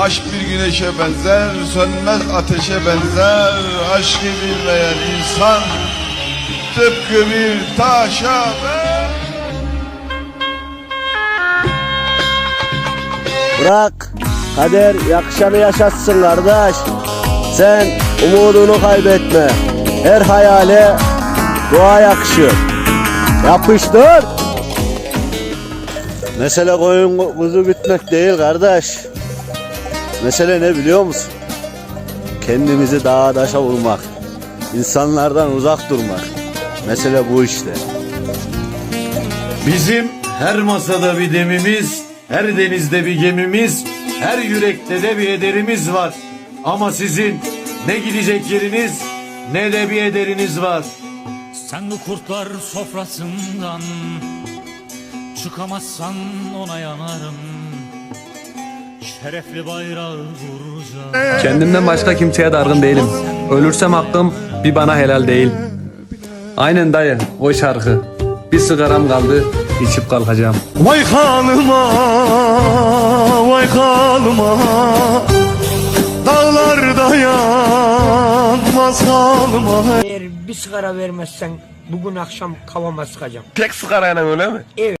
Aşk bir güneşe benzer, sönmez ateşe benzer. Aşkı bilmeyen insan tıpkı bir taşa. Bırak. Kader yakışanı yaşatsın kardeş. Sen umudunu kaybetme. Her hayale dua yakışıyor. Yapıştır. Mesele koyun kuzu gütmek değil kardeş. Mesele ne biliyor musun? Kendimizi dağa taşa vurmak. İnsanlardan uzak durmak. Mesele bu işte. Bizim her masada bir demimiz, her denizde bir gemimiz, her yürekte de bir ederimiz var. Ama sizin ne gidecek yeriniz ne de bir ederiniz var. Sen bu kurtlar sofrasından Çıkamazsan ona yanarım Şerefli bayrağı vuracağım Kendimden başka kimseye dargın değilim. Ölürsem hakkım bir bana helal değil. Aynen dayı o şarkı. Bir sigaram kaldı içip kalkacağım. Vay halıma, vay halıma Dağlarda yanmaz halıma Eğer bir sigara vermezsen bugün akşam kafama sıkacağım. Tek sigarayla öyle mi?